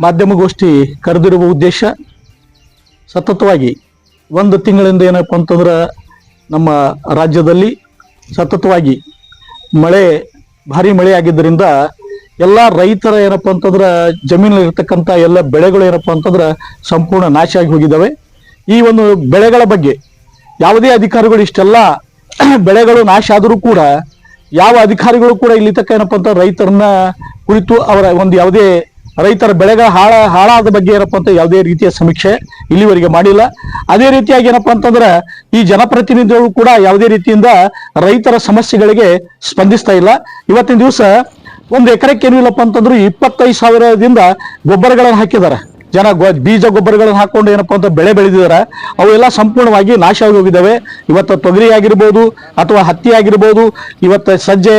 ಮಾಧ್ಯಮಗೋಷ್ಠಿ ಕರೆದಿರುವ ಉದ್ದೇಶ ಸತತವಾಗಿ ಒಂದು ತಿಂಗಳಿಂದ ಏನಪ್ಪ ಅಂತಂದ್ರೆ ನಮ್ಮ ರಾಜ್ಯದಲ್ಲಿ ಸತತವಾಗಿ ಮಳೆ, ಭಾರಿ ಮಳೆ ಆಗಿದ್ದರಿಂದ ಎಲ್ಲ ರೈತರ ಏನಪ್ಪ ಅಂತಂದ್ರೆ ಜಮೀನಲ್ಲಿ ಇರ್ತಕ್ಕಂಥ ಎಲ್ಲ ಬೆಳೆಗಳು ಏನಪ್ಪ ಅಂತಂದ್ರೆ ಸಂಪೂರ್ಣ ನಾಶ ಆಗಿ ಹೋಗಿದ್ದಾವೆ. ಈ ಒಂದು ಬೆಳೆಗಳ ಬಗ್ಗೆ ಯಾವುದೇ ಅಧಿಕಾರಿಗಳು ಇಷ್ಟೆಲ್ಲ ಬೆಳೆಗಳು ನಾಶ ಆದರೂ ಕೂಡ ಯಾವ ಅಧಿಕಾರಿಗಳು ಕೂಡ ಇಲ್ಲಿ ತಕ್ಕ ಏನಪ್ಪ ಅಂತ ರೈತರನ್ನ ಕುರಿತು ಅವರ ಒಂದು ಯಾವುದೇ ರೈತರ ಬೆಳೆಗಳ ಹಾಳ ಹಾಳಾದ ಬಗ್ಗೆ ಏನಪ್ಪ ಅಂತ ಯಾವುದೇ ರೀತಿಯ ಸಮೀಕ್ಷೆ ಇಲ್ಲಿವರೆಗೆ ಮಾಡಿಲ್ಲ. ಅದೇ ರೀತಿಯಾಗಿ ಏನಪ್ಪ ಅಂತಂದ್ರೆ ಈ ಜನಪ್ರತಿನಿಧಿಗಳು ಕೂಡ ಯಾವುದೇ ರೀತಿಯಿಂದ ರೈತರ ಸಮಸ್ಯೆಗಳಿಗೆ ಸ್ಪಂದಿಸ್ತಾ ಇಲ್ಲ. ಇವತ್ತಿನ ದಿವಸ ಒಂದು ಎಕರೆಕ್ಕೆ ಏನು ಇಲ್ಲಪ್ಪ ಅಂತಂದ್ರೆ ಇಪ್ಪತ್ತೈದು ಸಾವಿರದಿಂದ ಗೊಬ್ಬರಗಳನ್ನು ಹಾಕಿದ್ದಾರೆ. ಜನ ಬೀಜ ಗೊಬ್ಬರಗಳನ್ನು ಹಾಕೊಂಡು ಏನಪ್ಪಾ ಅಂತ ಬೆಳೆ ಬೆಳೆದಿದ್ದಾರೆ. ಅವೆಲ್ಲ ಸಂಪೂರ್ಣವಾಗಿ ನಾಶ ಆಗಿ ಹೋಗಿದ್ದಾವೆ. ಇವತ್ತು ತೊಗರಿ ಆಗಿರ್ಬೋದು ಅಥವಾ ಹತ್ತಿ ಆಗಿರ್ಬೋದು, ಇವತ್ತು ಸಜ್ಜೆ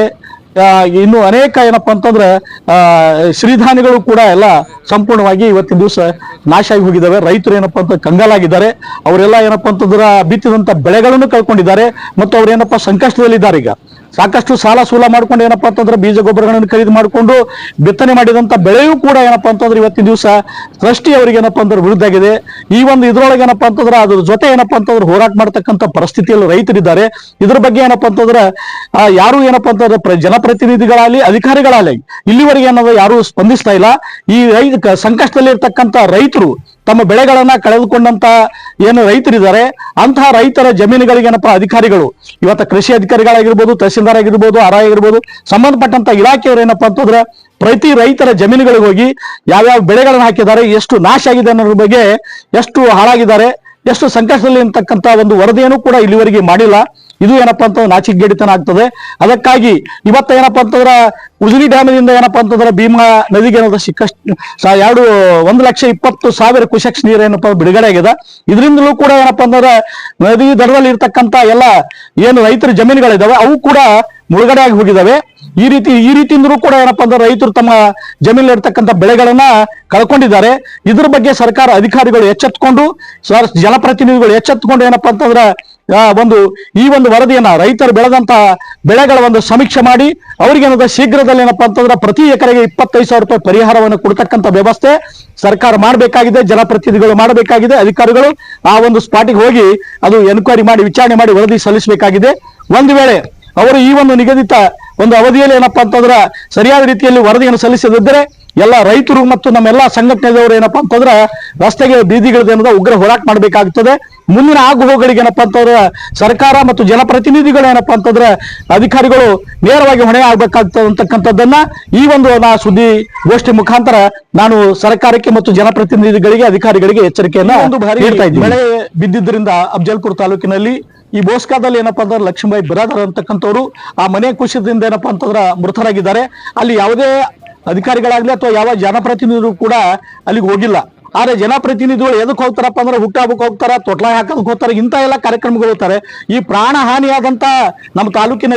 ಇನ್ನು ಅನೇಕ ಏನಪ್ಪಾ ಅಂತಂದ್ರೆ ಸಿರಿಧಾನ್ಯಗಳು ಕೂಡ ಎಲ್ಲ ಸಂಪೂರ್ಣವಾಗಿ ಇವತ್ತಿನ ದಿವಸ ನಾಶ ಆಗಿ ಹೋಗಿದ್ದಾವೆ ರೈತರು ಏನಪ್ಪಾ ಅಂತ ಕಂಗಾಲಾಗಿದ್ದಾರೆ. ಅವರೆಲ್ಲ ಏನಪ್ಪಾ ಅಂತಂದ್ರೆ ಬಿತ್ತಿದಂತ ಬೆಳೆಗಳನ್ನು ಕಳ್ಕೊಂಡಿದ್ದಾರೆ ಮತ್ತು ಅವ್ರು ಏನಪ್ಪಾ ಸಂಕಷ್ಟದಲ್ಲಿದ್ದಾರೆ ಈಗ. ಸಾಕಷ್ಟು ಸಾಲ ಸೂಲ ಮಾಡ್ಕೊಂಡು ಏನಪ್ಪಾ ಅಂತಂದ್ರೆ ಬೀಜ ಗೊಬ್ಬರಗಳನ್ನು ಖರೀದಿ ಮಾಡಿಕೊಂಡು ಬಿತ್ತನೆ ಮಾಡಿದಂತ ಬೆಳೆಯೂ ಕೂಡ ಏನಪ್ಪಾ ಅಂತಂದ್ರೆ ಇವತ್ತಿನ ದಿವಸ ಟ್ರಸ್ಟಿ ಅವರಿಗೆ ಏನಪ್ಪ ಅಂದ್ರೆ ವಿರುದ್ಧ ಆಗಿದೆ. ಈ ಒಂದು ಇದ್ರೊಳಗೆ ಏನಪ್ಪಾ ಅಂತಂದ್ರೆ ಅದ್ರ ಜೊತೆ ಏನಪ್ಪಾ ಅಂತಂದ್ರೆ ಹೋರಾಟ ಮಾಡ್ತಕ್ಕಂಥ ಪರಿಸ್ಥಿತಿಯಲ್ಲಿ ರೈತರಿದ್ದಾರೆ. ಇದ್ರ ಬಗ್ಗೆ ಏನಪ್ಪಾ ಅಂತಂದ್ರೆ ಯಾರು ಏನಪ್ಪಾ ಅಂತಂದ್ರೆ ಪ್ರ- ಜನಪ್ರತಿನಿಧಿಗಳಾಗಲಿ, ಅಧಿಕಾರಿಗಳಾಗಲಿ, ಇಲ್ಲಿವರೆಗೆ ಅನ್ನೋದು ಯಾರು ಸ್ಪಂದಿಸ್ತಾ ಇಲ್ಲ. ಈ ರೈತ ಕ- ಸಂಕಷ್ಟದಲ್ಲಿ ಇರ್ತಕ್ಕಂಥ ರೈತರು ತಮ್ಮ ಬೆಳೆಗಳನ್ನ ಕಳೆದುಕೊಂಡಂತ ಏನು ರೈತರಿದ್ದಾರೆ, ಅಂತಹ ರೈತರ ಜಮೀನುಗಳಿಗೆ ಏನಪ್ಪ ಅಧಿಕಾರಿಗಳು? ಇವತ್ತು ಕೃಷಿ ಅಧಿಕಾರಿಗಳಾಗಿರ್ಬೋದು ತಹಸೀಲ್ದಾರ್ ಆಗಿರ್ಬೋದು ಆರ ಆಗಿರ್ಬೋದು, ಸಂಬಂಧಪಟ್ಟಂತ ಇಲಾಖೆಯವರು ಏನಪ್ಪಾ ಅಂತಂದ್ರೆ ಪ್ರತಿ ರೈತರ ಜಮೀನುಗಳಿಗೆ ಹೋಗಿ ಯಾವ್ಯಾವ ಬೆಳೆಗಳನ್ನು ಹಾಕಿದ್ದಾರೆ, ಎಷ್ಟು ನಾಶ ಆಗಿದೆ ಅನ್ನೋದ್ರ ಬಗ್ಗೆ ಎಷ್ಟು ಹಾಳಾಗಿದ್ದಾರೆ, ಎಷ್ಟು ಸಂಕಷ್ಟದಲ್ಲಿ ಇರ್ತಕ್ಕಂಥ ಒಂದು ವರದಿಯನ್ನು ಕೂಡ ಇಲ್ಲಿವರೆಗೆ ಮಾಡಿಲ್ಲ. ಇದು ಏನಪ್ಪಾ ಅಂತಂದ್ರೆ ನಾಚಿಕೆಗೇಡಿತನ ಆಗ್ತದೆ. ಅದಕ್ಕಾಗಿ ಇವತ್ತ ಏನಪ್ಪಾ ಅಂತಂದ್ರೆ ಉಜಿನಿ ಡ್ಯಾಮದಿಂದ ಏನಪ್ಪಾ ಅಂತಂದ್ರೆ ಭೀಮಾ ನದಿಗೆ ಏನಂತ ಸಿಕ್ಕಷ್ಟು ಎರಡು, ಒಂದು ಲಕ್ಷ ಇಪ್ಪತ್ತು ಸಾವಿರ ಕುಶಕ್ಸ್ ನೀರು ಏನಪ್ಪ ಬಿಡುಗಡೆ ಆಗಿದೆ. ಇದರಿಂದಲೂ ಕೂಡ ಏನಪ್ಪಾ ಅಂತಂದ್ರೆ ನದಿ ದಡದಲ್ಲಿ ಇರ್ತಕ್ಕಂತ ಎಲ್ಲ ಏನು ರೈತರ ಜಮೀನುಗಳಿದಾವೆ, ಅವು ಕೂಡ ಮುಳುಗಡೆ ಆಗಿ ಹೋಗಿದಾವೆ. ಈ ರೀತಿ, ಈ ರೀತಿಯಿಂದಲೂ ಕೂಡ ಏನಪ್ಪಾ ಅಂದ್ರೆ ರೈತರು ತಮ್ಮ ಜಮೀನಲ್ಲಿ ಇರ್ತಕ್ಕಂಥ ಬೆಳೆಗಳನ್ನ ಕಳ್ಕೊಂಡಿದ್ದಾರೆ. ಇದ್ರ ಬಗ್ಗೆ ಸರ್ಕಾರ ಅಧಿಕಾರಿಗಳು ಎಚ್ಚೆತ್ಕೊಂಡು ಜನಪ್ರತಿನಿಧಿಗಳು ಎಚ್ಚೆತ್ಕೊಂಡು ಏನಪ್ಪಾ ಅಂತಂದ್ರೆ ಒಂದು, ಈ ಒಂದು ವರದಿಯನ್ನ ರೈತರು ಬೆಳೆದಂತ ಬೆಳೆಗಳ ಒಂದು ಸಮೀಕ್ಷೆ ಮಾಡಿ, ಅವ್ರಿಗೆ ಏನಂದ್ರೆ ಶೀಘ್ರದಲ್ಲಿ ಏನಪ್ಪಾ ಅಂತಂದ್ರೆ ಪ್ರತಿ ಎಕರೆಗೆ ಇಪ್ಪತ್ತೈದು ಸಾವಿರ ರೂಪಾಯಿ ಪರಿಹಾರವನ್ನು ಕೊಡ್ತಕ್ಕಂಥ ವ್ಯವಸ್ಥೆ ಸರ್ಕಾರ ಮಾಡಬೇಕಾಗಿದೆ, ಜನಪ್ರತಿನಿಧಿಗಳು ಮಾಡಬೇಕಾಗಿದೆ, ಅಧಿಕಾರಿಗಳು ಆ ಒಂದು ಸ್ಪಾಟಿಗೆ ಹೋಗಿ ಅದು ಎನ್ಕ್ವೈರಿ ಮಾಡಿ, ವಿಚಾರಣೆ ಮಾಡಿ ವರದಿ ಸಲ್ಲಿಸಬೇಕಾಗಿದೆ. ಒಂದು ವೇಳೆ ಅವರು ಈ ಒಂದು ನಿಗದಿತ ಒಂದು ಅವಧಿಯಲ್ಲಿ ಏನಪ್ಪ ಅಂತಂದ್ರೆ ಸರಿಯಾದ ರೀತಿಯಲ್ಲಿ ವರದಿಯನ್ನು ಸಲ್ಲಿಸದಿದ್ದರೆ ಎಲ್ಲ ರೈತರು ಮತ್ತು ನಮ್ಮೆಲ್ಲ ಸಂಘಟನೆದವರು ಏನಪ್ಪಾ ಅಂತಂದ್ರೆ ರಸ್ತೆಗೆ ಬೀದಿಗಳದೇನದ ಉಗ್ರ ಹೋರಾಟ ಮಾಡಬೇಕಾಗ್ತದೆ ಮುಂದಿನ ಆಗುಹೋಗಳಿಗೆ ಏನಪ್ಪ ಅಂತಂದ್ರೆ ಸರ್ಕಾರ ಮತ್ತು ಜನಪ್ರತಿನಿಧಿಗಳು ಏನಪ್ಪಾ ಅಂತಂದ್ರೆ ಅಧಿಕಾರಿಗಳು ನೇರವಾಗಿ ಹೊಣೆ ಆಗ್ಬೇಕಾಗ್ತದೆ ಅಂತಕ್ಕಂಥದ್ದನ್ನ ಈ ಒಂದು ನಾ ಸುದ್ದಿ ಗೋಷ್ಠಿ ಮುಖಾಂತರ ನಾನು ಸರ್ಕಾರಕ್ಕೆ ಮತ್ತು ಜನಪ್ರತಿನಿಧಿಗಳಿಗೆ ಅಧಿಕಾರಿಗಳಿಗೆ ಎಚ್ಚರಿಕೆಯನ್ನು ಒಂದು. ಮಳೆ ಬಿದ್ದಿದ್ದರಿಂದ ಅಫ್ಜಲ್ಪುರ್ ತಾಲೂಕಿನಲ್ಲಿ ಈ ಬೋಸ್ಕಾದಲ್ಲಿ ಏನಪ್ಪಾ ಅಂದ್ರೆ ಲಕ್ಷ್ಮೀಬಾಯಿ ಬಿರಾದರ್ ಅಂತಕ್ಕಂಥವ್ರು, ಆ ಮನೆ ಕುಸಿತದಿಂದ ಏನಪ್ಪಾ ಅಂತಂದ್ರೆ ಮೃತರಾಗಿದ್ದಾರೆ. ಅಲ್ಲಿ ಯಾವುದೇ ಅಧಿಕಾರಿಗಳಾಗ್ಲಿ ಅಥವಾ ಯಾವ ಜನಪ್ರತಿನಿಧಿಗಳು ಕೂಡ ಅಲ್ಲಿಗೆ ಹೋಗಿಲ್ಲ. ಆದ್ರೆ ಜನಪ್ರತಿನಿಧಿಗಳು ಎದಕ್ಕೆ ಹೋಗ್ತಾರಪ್ಪ ಅಂದ್ರೆ ಹುಟ್ಟಹಬ್ಬಕ್ಕೆ ಹೋಗ್ತಾರ, ತೊಟ್ಲ ಹಾಕೋದಕ್ಕೆ ಹೋಗ್ತಾರೆ, ಇಂಥ ಎಲ್ಲ ಕಾರ್ಯಕ್ರಮಗಳು ಹೋಗ್ತಾರೆ ಈ ಪ್ರಾಣ ಹಾನಿಯಾದಂತ ನಮ್ಮ ತಾಲೂಕಿನ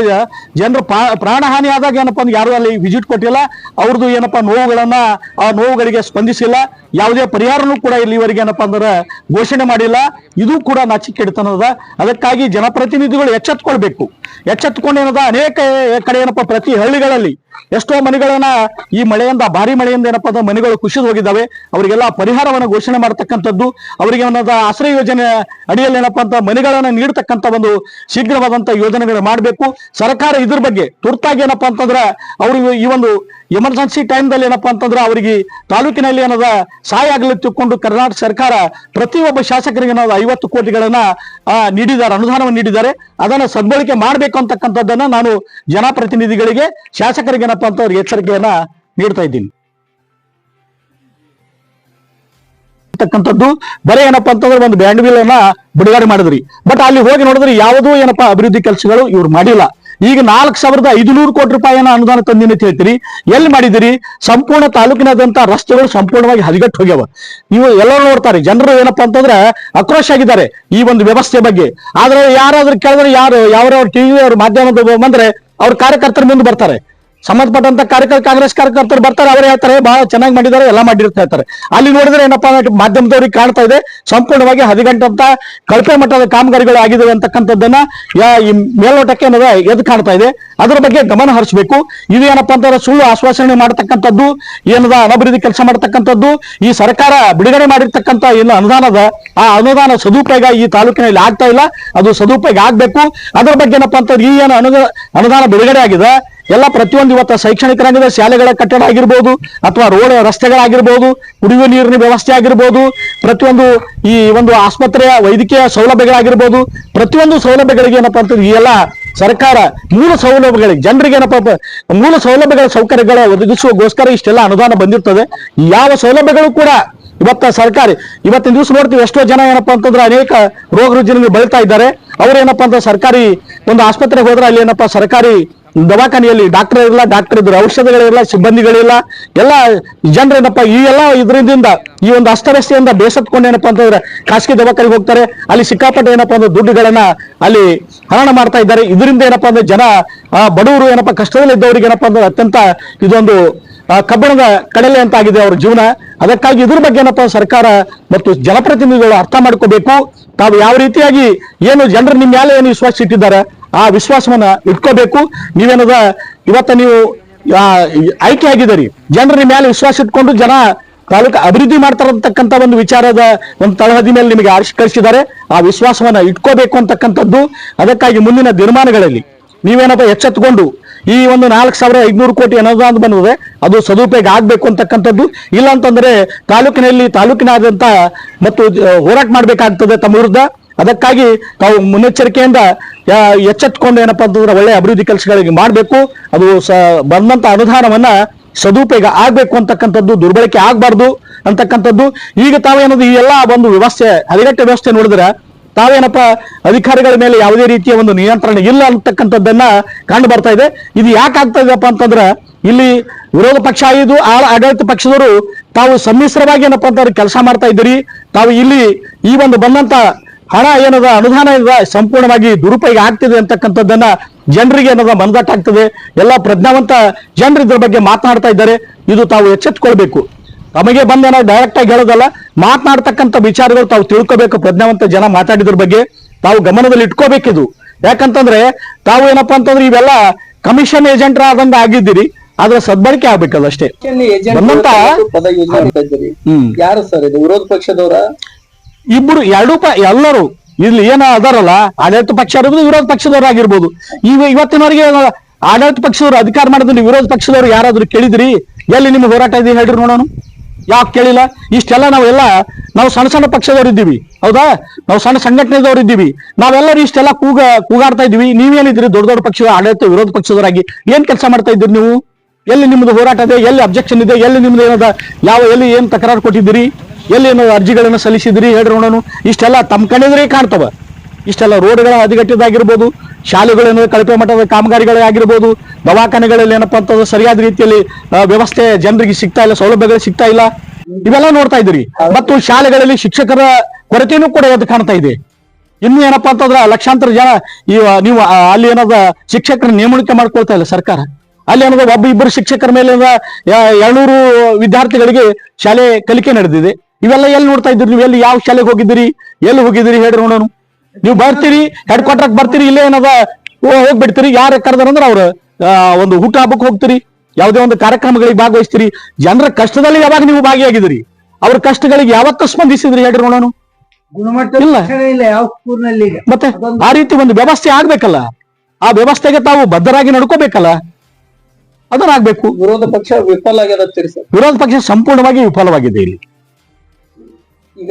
ಜನರು ಪ್ರಾಣ ಹಾನಿ ಆದಾಗ ಏನಪ್ಪಾ ಅಂದ್ರೆ ಯಾರು ಅಲ್ಲಿ ವಿಸಿಟ್ ಕೊಟ್ಟಿಲ್ಲ. ಅವ್ರದ್ದು ಏನಪ್ಪ ನೋವುಗಳನ್ನ ಆ ನೋವುಗಳಿಗೆ ಸ್ಪಂದಿಸಿಲ್ಲ. ಯಾವುದೇ ಪರಿಹಾರನೂ ಕೂಡ ಇಲ್ಲಿವರೆಗೆ ಏನಪ್ಪಾ ಅಂದ್ರೆ ಘೋಷಣೆ ಮಾಡಿಲ್ಲ. ಇದು ಕೂಡ ನಾಚಿಕೆಡಿತನದ ಅದಕ್ಕಾಗಿ ಜನಪ್ರತಿನಿಧಿಗಳು ಎಚ್ಚೆತ್ಕೊಳ್ಬೇಕು. ಎಚ್ಚೆತ್ಕೊಂಡು ಏನದ ಅನೇಕ ಕಡೆ ಏನಪ್ಪ ಪ್ರತಿ ಹಳ್ಳಿಗಳಲ್ಲಿ ಎಷ್ಟೋ ಮನೆಗಳನ್ನ ಈ ಮಳೆಯಿಂದ, ಭಾರಿ ಮಳೆಯಿಂದ ಏನಪ್ಪಾ ಅಂದ್ರೆ ಮನೆಗಳು ಕುಸಿದು ಹೋಗಿದ್ದಾವೆ. ಅವರಿಗೆಲ್ಲ ಪರಿಹಾರವನ್ನು ಘೋಷಣೆ ಮಾಡತಕ್ಕಂಥದ್ದು, ಅವರಿಗೆ ಒಂದಾದ ಆಶ್ರಯ ಯೋಜನೆ ಅಡಿಯಲ್ಲಿ ಏನಪ್ಪಾ ಅಂತ ಮನೆಗಳನ್ನ ನೀಡತಕ್ಕಂಥ ಒಂದು ಶೀಘ್ರವಾದಂತ ಯೋಜನೆಗಳು ಮಾಡಬೇಕು. ಸರ್ಕಾರ ಇದ್ರ ಬಗ್ಗೆ ತುರ್ತಾಗಿ ಏನಪ್ಪಾ ಅಂತಂದ್ರೆ ಅವರು ಈ ಒಂದು ಎಮರ್ಜೆನ್ಸಿ ಟೈಮ್ದಲ್ಲಿ ಏನಪ್ಪಾ ಅಂತಂದ್ರೆ ಅವರಿಗೆ ತಾಲೂಕಿನಲ್ಲಿ ಏನದ ಸಹಾಯ ಆಗಲಿ ತಿಳ್ಕೊಂಡು ಕರ್ನಾಟಕ ಸರ್ಕಾರ ಪ್ರತಿಯೊಬ್ಬ ಶಾಸಕರಿಗೆ ಏನದ ಐವತ್ತು ಕೋಟಿಗಳನ್ನ ನೀಡಿದ್ದಾರೆ, ಅನುದಾನವನ್ನು ನೀಡಿದ್ದಾರೆ. ಅದನ್ನ ಸದ್ಬಳಕೆ ಮಾಡಬೇಕು ಅಂತಕ್ಕಂಥದ್ದನ್ನ ನಾನು ಜನಪ್ರತಿನಿಧಿಗಳಿಗೆ, ಶಾಸಕರಿಗೆ ಏನಪ್ಪಾ ಅಂತ ಅವ್ರಿಗೆ ಎಚ್ಚರಿಕೆಯನ್ನ ನೀಡ್ತಾ ಇದ್ದೀನಿ. ಅಂತಕ್ಕಂಥದ್ದು, ಬರೀ ಏನಪ್ಪಾ ಅಂತಂದ್ರೆ ಒಂದು ಬ್ಯಾಂಡ್ ಬಿಲ್ ಅನ್ನ ಬಿಡುಗಡೆ ಮಾಡಿದ್ರಿ. ಬಟ್ ಅಲ್ಲಿ ಹೋಗಿ ನೋಡಿದ್ರೆ ಯಾವುದೂ ಏನಪ್ಪಾ ಅಭಿವೃದ್ಧಿ ಕೆಲಸಗಳು ಇವ್ರು ಮಾಡಿಲ್ಲ. ಈಗ ನಾಲ್ಕು ಸಾವಿರದ ಐದುನೂರು ಕೋಟಿ ರೂಪಾಯಿನ ಅನುದಾನ ತಂದಿನಿ ಅಂತ ಹೇಳ್ತೀರಿ. ಎಲ್ಲಿ ಮಾಡಿದಿರಿ ಸಂಪೂರ್ಣ ತಾಲೂಕಿನಾದಂತ ರಸ್ತೆಗಳು ಸಂಪೂರ್ಣವಾಗಿ ಹದಿಗಟ್ಟು ಹೋಗ್ಯಾವ. ನೀವು ಎಲ್ಲರೂ ನೋಡ್ತಾರೆ, ಜನರು ಏನಪ್ಪಾ ಅಂತಂದ್ರೆ ಆಕ್ರೋಶ ಆಗಿದ್ದಾರೆ ಈ ಒಂದು ವ್ಯವಸ್ಥೆ ಬಗ್ಗೆ. ಆದ್ರೆ ಯಾರಾದ್ರೂ ಕೇಳಿದ್ರೆ ಯಾರು ಯಾವ್ಯಾವ ಟಿವಿ ಅವ್ರ ಮಾಧ್ಯಮದ ಬಂದ್ರೆ ಅವ್ರ ಕಾರ್ಯಕರ್ತರ ಮುಂದೆ ಬರ್ತಾರೆ. ಸಂಬಂಧಪಟ್ಟಂತ ಕಾರ್ಯಕರ್ತ ಕಾಂಗ್ರೆಸ್ ಕಾರ್ಯಕರ್ತರು ಬರ್ತಾರೆ, ಅವರೇ ಹೇಳ್ತಾರೆ, ಬಹಳ ಚೆನ್ನಾಗಿ ಮಾಡಿದ್ದಾರೆ, ಎಲ್ಲ ಮಾಡಿರ್ತಾ ಹೇಳ್ತಾರೆ. ಅಲ್ಲಿ ನೋಡಿದ್ರೆ ಏನಪ್ಪಾ ಮಾಧ್ಯಮದವ್ರಿಗೆ ಕಾಣ್ತಾ ಇದೆ, ಸಂಪೂರ್ಣವಾಗಿ ಹದಿಗಂಟಂತ ಕಳಪೆ ಮಟ್ಟದ ಕಾಮಗಾರಿಗಳು ಆಗಿದೆ ಅಂತಕ್ಕಂಥದ್ದನ್ನ ಈ ಮೇಲ್ನೋಟಕ್ಕೆ ಏನದ ಎದ್ದು ಕಾಣ್ತಾ ಇದೆ. ಅದರ ಬಗ್ಗೆ ಗಮನ ಹರಿಸಬೇಕು. ಇದು ಏನಪ್ಪಾ ಅಂತಂದ್ರೆ ಸುಳ್ಳು ಆಶ್ವಾಸನೆ ಮಾಡತಕ್ಕಂಥದ್ದು, ಏನದ ಅನಭಿವೃದ್ಧಿ ಕೆಲಸ ಮಾಡತಕ್ಕಂಥದ್ದು, ಈ ಸರ್ಕಾರ ಬಿಡುಗಡೆ ಮಾಡಿರ್ತಕ್ಕಂಥ ಏನು ಅನುದಾನದ, ಆ ಅನುದಾನ ಸದುಪಯೋಗ ಈ ತಾಲೂಕಿನಲ್ಲಿ ಆಗ್ತಾ ಇಲ್ಲ. ಅದು ಸದುಪಯೋಗ ಆಗ್ಬೇಕು. ಅದರ ಬಗ್ಗೆ ಏನಪ್ಪಾ ಅಂತಂದ್ರೆ ಈ ಏನು ಅನುದ ಅನುದಾನ ಬಿಡುಗಡೆ ಆಗಿದೆ ಎಲ್ಲ ಪ್ರತಿಯೊಂದು ಇವತ್ತು ಶೈಕ್ಷಣಿಕ ರಂಗದ ಶಾಲೆಗಳ ಕಟ್ಟಡ ಆಗಿರ್ಬೋದು ಅಥವಾ ರೋಡ್ ರಸ್ತೆಗಳಾಗಿರ್ಬೋದು, ಕುಡಿಯುವ ನೀರಿನ ವ್ಯವಸ್ಥೆ ಆಗಿರ್ಬೋದು, ಪ್ರತಿಯೊಂದು ಈ ಒಂದು ಆಸ್ಪತ್ರೆಯ ವೈದ್ಯಕೀಯ ಸೌಲಭ್ಯಗಳಾಗಿರ್ಬೋದು, ಪ್ರತಿಯೊಂದು ಸೌಲಭ್ಯಗಳಿಗೆ ಏನಪ್ಪಾ ಅಂತಂದ್ರೆ ಈ ಎಲ್ಲ ಸರ್ಕಾರ ಮೂಲ ಸೌಲಭ್ಯಗಳಿಗೆ, ಜನರಿಗೆ ಏನಪ್ಪಾ ಮೂಲ ಸೌಲಭ್ಯಗಳ ಸೌಕರ್ಯಗಳ ಒದಗಿಸುವಗೋಸ್ಕರ ಇಷ್ಟೆಲ್ಲ ಅನುದಾನ ಬಂದಿರ್ತದೆ. ಯಾವ ಸೌಲಭ್ಯಗಳು ಕೂಡ ಇವತ್ತ ಸರ್ಕಾರಿ, ಇವತ್ತಿನ ದಿವಸ ನೋಡ್ತೀವಿ ಎಷ್ಟೋ ಜನ ಏನಪ್ಪಾ ಅಂತಂದ್ರೆ ಅನೇಕ ರೋಗ ರುಜಿನಗಳು ಬೆಳಿತಾ ಇದ್ದಾರೆ. ಅವ್ರು ಏನಪ್ಪಾ ಅಂತ ಸರ್ಕಾರಿ ಒಂದು ಆಸ್ಪತ್ರೆಗೆ ಹೋದ್ರೆ ಅಲ್ಲಿ ಏನಪ್ಪಾ ಸರ್ಕಾರಿ ದವಾಖಾನೆಯಲ್ಲಿ ಡಾಕ್ಟರ್ ಇರಲ್ಲ ಡಾಕ್ಟರ್ ಇದ್ರೆ ಔಷಧಗಳಿರಲ್ಲ ಸಿಬ್ಬಂದಿಗಳಿಲ್ಲ ಎಲ್ಲ ಜನರೇನಪ್ಪ, ಈ ಎಲ್ಲ ಇದರಿಂದ ಈ ಒಂದು ಅಸ್ತವ್ಯಸ್ತೆಯಿಂದ ಬೇಸತ್ಕೊಂಡು ಏನಪ್ಪಾ ಅಂತಂದ್ರೆ ಖಾಸಗಿ ದವಾಖಾನೆಗೆ ಹೋಗ್ತಾರೆ. ಅಲ್ಲಿ ಸಿಕ್ಕಾಪಟ್ಟೆ ಏನಪ್ಪಾ ಅಂದ್ರೆ ದುಡ್ಡುಗಳನ್ನ ಅಲ್ಲಿ ಹರಣ ಮಾಡ್ತಾ ಇದ್ದಾರೆ. ಇದರಿಂದ ಏನಪ್ಪಾ ಅಂದ್ರೆ ಜನ ಬಡವರು ಏನಪ್ಪಾ ಕಷ್ಟದಲ್ಲಿ ಇದ್ದವರಿಗೆ ಏನಪ್ಪಾ ಅಂದ್ರೆ ಅತ್ಯಂತ ಇದೊಂದು ಕಬ್ಬಿಣದ ಕಡಲೆ ಅಂತ ಆಗಿದೆ ಅವ್ರ ಜೀವನ. ಅದಕ್ಕಾಗಿ ಇದ್ರ ಬಗ್ಗೆ ಏನಪ್ಪಾ ಸರ್ಕಾರ ಮತ್ತು ಜನಪ್ರತಿನಿಧಿಗಳು ಅರ್ಥ ಮಾಡ್ಕೋಬೇಕು. ತಾವು ಯಾವ ರೀತಿಯಾಗಿ ಏನು ಜನರು ನಿಮ್ಮ ಮೇಲೆ ಏನು ವಿಶ್ವಾಸ ಇಟ್ಟಿದ್ದಾರೆ ಆ ವಿಶ್ವಾಸವನ್ನ ಇಟ್ಕೋಬೇಕು. ನೀವೇನದ ಇವತ್ತ ನೀವು ಆಯ್ಕೆ ಆಗಿದ್ದೀರಿ. ಜನರ ಮೇಲೆ ವಿಶ್ವಾಸ ಇಟ್ಕೊಂಡು ಜನ ತಾಲೂಕು ಅಭಿವೃದ್ಧಿ ಮಾಡ್ತಾರಂತಕ್ಕಂಥ ಒಂದು ವಿಚಾರದ ಒಂದು ತಳಹದಿ ಮೇಲೆ ನಿಮಗೆ ಆವಿಷ್ಕರಿಸಿದ್ದಾರೆ ಆ ವಿಶ್ವಾಸವನ್ನ ಇಟ್ಕೋಬೇಕು ಅಂತಕ್ಕಂಥದ್ದು ಅದಕ್ಕಾಗಿ ಮುಂದಿನ ದಿನಮಾನಗಳಲ್ಲಿ ನೀವೇನಪ್ಪ ಎಚ್ಚೆತ್ಕೊಂಡು ಈ ಒಂದು ನಾಲ್ಕು ಸಾವಿರ ಐದ್ನೂರು ಕೋಟಿ ಅನುದಾನ ಬಂದಿದೆ, ಅದು ಸದುಪಯೋಗ ಆಗಬೇಕು ಅಂತಕ್ಕಂಥದ್ದು. ಇಲ್ಲ ಅಂತಂದ್ರೆ ತಾಲೂಕಿನಲ್ಲಿ ತಾಲೂಕಿನಾದ್ಯಂತ ಮತ್ತು ಹೋರಾಟ ಮಾಡ್ಬೇಕಾಗ್ತದೆ ತಮ್ಮ ವಿರುದ್ಧ. ಅದಕ್ಕಾಗಿ ತಾವು ಮುನ್ನೆಚ್ಚರಿಕೆಯಿಂದ ಆ, ಏನಪ್ಪ ಅಂತಂದ್ರೆ ಒಳ್ಳೆ ಅಭಿವೃದ್ಧಿ ಕೆಲಸಗಳಿಗೆ ಮಾಡಬೇಕು. ಅದು ಸ ಬಂದಂತ ಅನುದಾನವನ್ನ ಸದುಪಯೋಗ ಆಗ್ಬೇಕು ಅಂತಕ್ಕಂಥದ್ದು ದುರ್ಬಳಕೆ ಆಗಬಾರ್ದು ಅಂತಕ್ಕಂಥದ್ದು. ಈಗ ತಾವೇನದು ಈ ಎಲ್ಲ ಒಂದು ವ್ಯವಸ್ಥೆ ಹದಿಗಟ್ಟೆ ವ್ಯವಸ್ಥೆ ನೋಡಿದ್ರೆ ತಾವೇನಪ್ಪ ಅಧಿಕಾರಿಗಳ ಮೇಲೆ ಯಾವುದೇ ರೀತಿಯ ಒಂದು ನಿಯಂತ್ರಣ ಇಲ್ಲ ಅಂತಕ್ಕಂಥದ್ದನ್ನ ಕಂಡು ಬರ್ತಾ ಇದೆ. ಇದು ಯಾಕೆ ಆಗ್ತಾ ಅಂತಂದ್ರೆ ಇಲ್ಲಿ ವಿರೋಧ ಪಕ್ಷ ಇದು ಆ- ಆಡಳಿತ ಪಕ್ಷದವರು ತಾವು ಸಮ್ಮಿಶ್ರವಾಗಿ ಏನಪ್ಪ ಅಂತಂದ್ರೆ ಕೆಲಸ ಮಾಡ್ತಾ ಇದ್ದೀರಿ. ತಾವು ಇಲ್ಲಿ ಈ ಒಂದು ಬಂದಂತ ಹಣ ಏನದ ಅನುದಾನ ಏನದ ಸಂಪೂರ್ಣವಾಗಿ ದುರುಪಯೋಗ ಆಗ್ತಿದೆ ಅಂತಕ್ಕಂಥದ್ದನ್ನ ಜನರಿಗೆ ಏನದ ಮನದಟ್ಟಾಗ್ತದೆ ಎಲ್ಲ ಪ್ರಜ್ಞಾವಂತ ಜನರು ಇದ್ರ ಬಗ್ಗೆ ಮಾತನಾಡ್ತಾ ಇದ್ದಾರೆ. ಇದು ತಾವು ಎಚ್ಚೆತ್ಕೊಳ್ಬೇಕು ತಮಗೆ ಬಂದ ಏನೋ ಡೈರೆಕ್ಟ್ ಆಗಿ ಹೇಳೋದಲ್ಲ ಮಾತನಾಡ್ತಕ್ಕಂಥ ವಿಚಾರಗಳು ತಾವು ತಿಳ್ಕೋಬೇಕು ಪ್ರಜ್ಞಾವಂತ ಜನ ಮಾತಾಡಿದ್ರ ಬಗ್ಗೆ ತಾವು ಗಮನದಲ್ಲಿ ಇಟ್ಕೋಬೇಕಿದು ಯಾಕಂತಂದ್ರೆ ತಾವು ಏನಪ್ಪಾ ಅಂತಂದ್ರೆ ಇವೆಲ್ಲ ಕಮಿಷನ್ ಏಜೆಂಟ್ ಆದಂಗ ಆಗಿದ್ದೀರಿ ಆದ್ರೆ ಸದ್ಬಳಕೆ ಆಗ್ಬೇಕಲ್ಲ ಅಷ್ಟೇ ಯಾರು ಸರ್ ಇದು? ವಿರೋಧ ಪಕ್ಷದವರ? ಇಬ್ರು ಎರಡೂ ಪ ಎಲ್ಲರೂ ಇಲ್ಲಿ ಏನ ಅದಾರಲ್ಲ, ಆಡಳಿತ ಪಕ್ಷ ಇರ್ಬೋದು ವಿರೋಧ ಪಕ್ಷದವ್ರು ಆಗಿರ್ಬೋದು. ಈಗ ಇವತ್ತಿನವರೆಗೆ ಆಡಳಿತ ಪಕ್ಷದವ್ರು ಅಧಿಕಾರ ಮಾಡಿದ್ರೆ ವಿರೋಧ ಪಕ್ಷದವ್ರು ಯಾರಾದ್ರೂ ಕೇಳಿದ್ರಿ? ಎಲ್ಲಿ ನಿಮ್ಗೆ ಹೋರಾಟ ಇದೆ ಹೇಳ್ರಿ ನೋಡೋಣ. ಯಾಕೆ ಕೇಳಿಲ್ಲ? ಇಷ್ಟೆಲ್ಲ ನಾವೆಲ್ಲ ನಾವು ಸಣ್ಣ ಸಣ್ಣ ಪಕ್ಷದವ್ರು ಇದ್ದೀವಿ. ಹೌದಾ? ನಾವು ಸಣ್ಣ ಸಂಘಟನೆದವ್ರು ಇದ್ದೀವಿ. ನಾವೆಲ್ಲರೂ ಇಷ್ಟೆಲ್ಲ ಕೂಗ, ಕೂಗಾಡ್ತಾ ಇದೀವಿ ನೀವೇನಿದ್ರಿ ದೊಡ್ಡ ದೊಡ್ಡ ಪಕ್ಷದ ಆಡಳಿತ ವಿರೋಧ ಪಕ್ಷದವರಾಗಿ? ಏನ್ ಕೆಲಸ ಮಾಡ್ತಾ ಇದ್ದೀರಿ ನೀವು? ಎಲ್ಲಿ ನಿಮ್ದು ಹೋರಾಟ ಇದೆ? ಎಲ್ಲಿ ಅಬ್ಜೆಕ್ಷನ್ ಇದೆ? ಎಲ್ಲಿ ನಿಮ್ದು ಏನದ? ಯಾವ, ಎಲ್ಲಿ ಏನ್ ತಕರಾರು ಕೊಟ್ಟಿದ್ದೀರಿ? ಎಲ್ಲಿ ನಾವು ಅರ್ಜಿಗಳನ್ನು ಸಲ್ಲಿಸಿದ್ರಿ ಹೇಳ್ರಿ ನೋಡೋಣ ಇಷ್ಟೆಲ್ಲ ತಮ್ಮ ಕಣ್ಣಿದ್ರೆ ಕಾಣ್ತವ. ಇಷ್ಟೆಲ್ಲ ರೋಡ್ಗಳ ಹದಗೆಟ್ಟಿದ್ದಾಗಿರ್ಬೋದು ಶಾಲೆಗಳೇನೋ ಕಳಪೆ ಮಟ್ಟದ ಕಾಮಗಾರಿಗಳಾಗಿರ್ಬೋದು, ದವಾಖಾನೆಗಳಲ್ಲಿ ಏನಪ್ಪ ಅಂತಂದ್ರೆ ಸರಿಯಾದ ರೀತಿಯಲ್ಲಿ ವ್ಯವಸ್ಥೆ ಜನರಿಗೆ ಸಿಗ್ತಾ ಇಲ್ಲ, ಸೌಲಭ್ಯಗಳು ಸಿಗ್ತಾ ಇಲ್ಲ. ಇವೆಲ್ಲ ನೋಡ್ತಾ ಇದ್ರಿ ಮತ್ತು ಶಾಲೆಗಳಲ್ಲಿ ಶಿಕ್ಷಕರ ಕೊರತೆಯೂ ಕೂಡ ಎದ್ದು ಕಾಣ್ತಾ ಇದೆ. ಇನ್ನು ಏನಪ್ಪಾ ಅಂತಂದ್ರ ಲಕ್ಷಾಂತರ ಜನ ಈ ನೀವು ಅಲ್ಲಿ ಏನದ ಶಿಕ್ಷಕರ ನೇಮಣಿಕೆ ಮಾಡ್ಕೊಳ್ತಾ ಇಲ್ಲ ಸರ್ಕಾರ. ಅಲ್ಲಿ ಏನದ ಒಬ್ಬ ಇಬ್ಬರು ಶಿಕ್ಷಕರ ಮೇಲೆ ಎರಡ್ನೂರು ವಿದ್ಯಾರ್ಥಿಗಳಿಗೆ ಶಾಲೆ ಕಲಿಕೆ ನಡೆದಿದೆ. ಇವೆಲ್ಲ ಎಲ್ಲಿ ನೋಡ್ತಾ ಇದ್ರಿ ನೀವು? ಎಲ್ಲಿ ಯಾವ ಶಾಲೆಗೆ ಹೋಗಿದ್ದೀರಿ? ಎಲ್ಲಿ ಹೋಗಿದ್ದೀರಿ ಹೇಳ್ರಿ ನೋಡೋನು. ನೀವು ಬರ್ತೀರಿ ಹೆಡ್ ಕ್ವಾರ್ಟರ್ ಬರ್ತೀರಿ ಇಲ್ಲೇ ಏನದ? ಓ- ಹೋಗ್ಬಿಡ್ತೀರಿ. ಯಾರು ಕರೆದಾರಂದ್ರ ಅವ್ರ ಒಂದು ಹುಟ್ಟು ಹಬ್ಬಕ್ಕೆ ಹೋಗ್ತೀರಿ. ಯಾವುದೇ ಒಂದು ಕಾರ್ಯಕ್ರಮಗಳಿಗೆ ಭಾಗವಹಿಸ್ತೀರಿ. ಜನರ ಕಷ್ಟದಲ್ಲಿ ಯಾವಾಗ ನೀವು ಭಾಗಿಯಾಗಿದ್ದೀರಿ? ಅವ್ರ ಕಷ್ಟಗಳಿಗೆ ಯಾವಾಗ ಸ್ಪಂದಿಸಿದ್ರಿ ಹೇಳ್ರಿ ನೋಡೋಣ ಗುಣಮಟ್ಟ ಇಲ್ಲ. ಇಲ್ಲ ಯಾವ ಊರಿನಲ್ಲಿ ಮತ್ತೆ ಆ ರೀತಿ ಒಂದು ವ್ಯವಸ್ಥೆ ಆಗ್ಬೇಕಲ್ಲ. ಆ ವ್ಯವಸ್ಥೆಗೆ ತಾವು ಬದ್ಧರಾಗಿ ನಡ್ಕೋಬೇಕಲ್ಲ. ಅದನ್ನಾಗ್ಬೇಕು. ವಿರೋಧ ಪಕ್ಷ ವಿಫಲ ವಿರೋಧ ಪಕ್ಷ ಸಂಪೂರ್ಣವಾಗಿ ವಿಫಲವಾಗಿದೆ ಇಲ್ಲಿ. ಈಗ